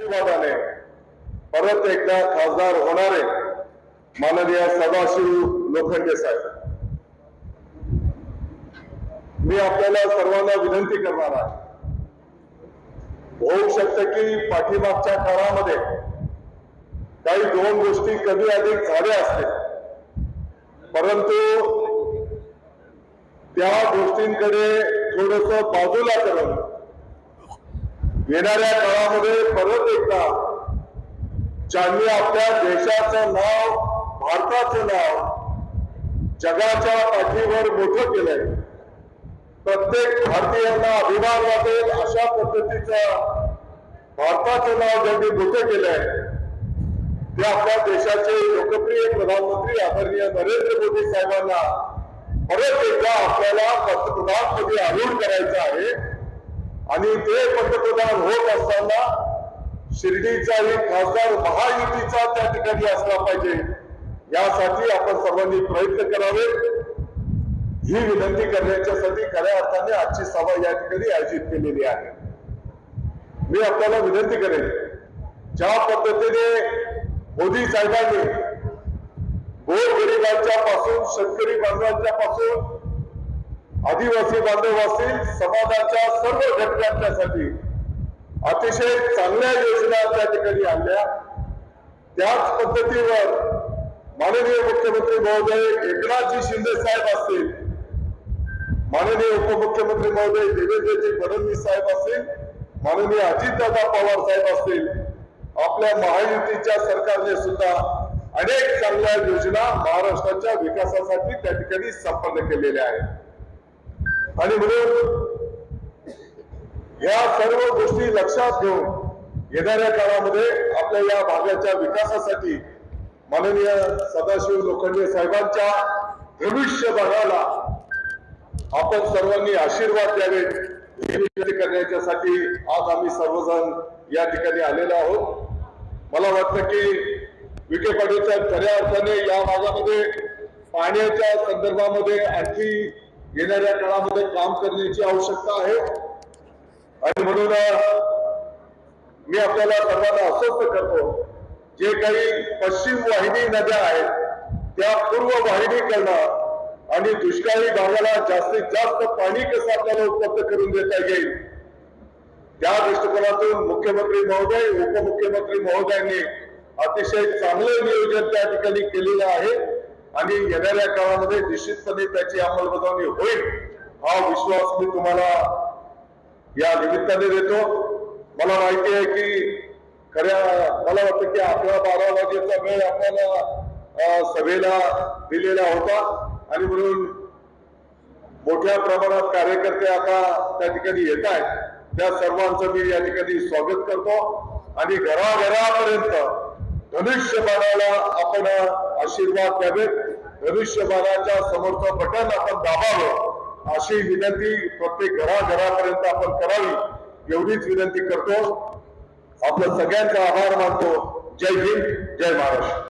आशीर्वादाने परत एकदा खासदार होणारे माननीय सदाशिव लोखंडे साहेब. मी आपल्याला सर्वांना विनंती करणार आहे. होऊ शकतं की पाठीमागच्या काळामध्ये काही दोन गोष्टी कमी अधिक झाल्या असतील. परंतु त्या गोष्टींकडे थोडस बाजूला करून येणाऱ्या काळामध्ये परत एकदा ज्यांनी आपल्या देशाचं नाव भारताचं नाव जगाच्या पाठीवर मोठं केलंय प्रत्येक भारतीयांना अभिमान वाटेल अशा पद्धतीचं भारताचं नाव ज्यांनी मोठं केलंय ते आपल्या देशाचे लोकप्रिय प्रधानमंत्री आदरणीय नरेंद्र मोदी साहेबांना परत एकदा आपल्याला पंतप्रधानपदी आरूढ करायचं आहे. आणि ते पंतप्रधान होत असताना शिर्डीचाही खासदार महायुतीचा त्या ठिकाणी असला पाहिजे. यासाठी आपण सर्वांनी प्रयत्न करावे. ही विनंती करण्याच्यासाठी खऱ्या अर्थाने आजची सभा या ठिकाणी आयोजित केलेली आहे. मी आपल्याला विनंती करेन ज्या पद्धतीने मोदी साहेबांनी गोरगरिबांच्या पासून शेतकरी बांधवांच्या पासून आदिवासी बांधव असतील समाजाच्या सर्व घटकांच्यासाठी अतिशय चांगल्या योजना त्या ठिकाणी आणल्या. त्याच पद्धतीवर माननीय मुख्यमंत्री महोदय एकनाथजी शिंदे साहेब असतील माननीय उपमुख्यमंत्री महोदय देवेंद्रजी फडणवीस साहेब असतील माननीय अजितदादा पवार साहेब असतील आपल्या महायुतीच्या सरकारने सुद्धा अनेक चांगल्या योजना महाराष्ट्राच्या विकासासाठी त्या ठिकाणी संपन्न केलेल्या आहेत. आणि म्हणून या सर्व गोष्टी लक्षात घेऊन येणाऱ्या काळामध्ये आपल्या या भागाच्या विकासासाठी माननीय सदाशिव लोखंडे साहेबांच्या भविष्य भागाला आपण सर्वांनी आशीर्वाद द्यावे करण्याच्यासाठी आज आम्ही सर्वजण या ठिकाणी आलेलो आहोत. मला वाटतं की विखे पाटीलच्या खऱ्या अर्थाने या भागामध्ये पाण्याच्या संदर्भामध्ये आणखी येणाऱ्या काळामध्ये काम करण्याची आवश्यकता आहे. आणि म्हणून मी आपल्याला सर्वांना आश्वस्त करतो जे काही पश्चिम वाहिनी नद्या आहेत त्या पूर्व वाहिनी करणं आणि दुष्काळी भागाला जास्तीत जास्त पाणी कसं आपल्याला उपलब्ध करून देता येईल त्या दृष्टिकोनातून मुख्यमंत्री महोदय उपमुख्यमंत्री महोदयांनी अतिशय चांगलं नियोजन त्या ठिकाणी केलेलं आहे. आणि येणाऱ्या काळामध्ये निश्चितपणे त्याची अंमलबजावणी होईल हा विश्वास मी तुम्हाला या निमित्ताने देतो. मला माहिती आहे की खऱ्या मला वाटतं की अकरा बारा वाजेचा वेळ आपल्याला सभेला दिलेला होता. आणि म्हणून मोठ्या प्रमाणात कार्यकर्ते आता त्या ठिकाणी येत आहेत. त्या सर्वांचं मी या ठिकाणी स्वागत करतो. आणि घराघरापर्यंत धनुष्यबाणाला आपण आशीर्वाद द्यावेत धनुष्यबाणाच्या समोरचं बटन आपण दाबावं. अशी विनंती प्रत्येक घराघरापर्यंत आपण करावी. एवढीच विनंती करतो. आपलं सगळ्यांचा आभार मानतो. जय हिंद जय महाराष्ट्र.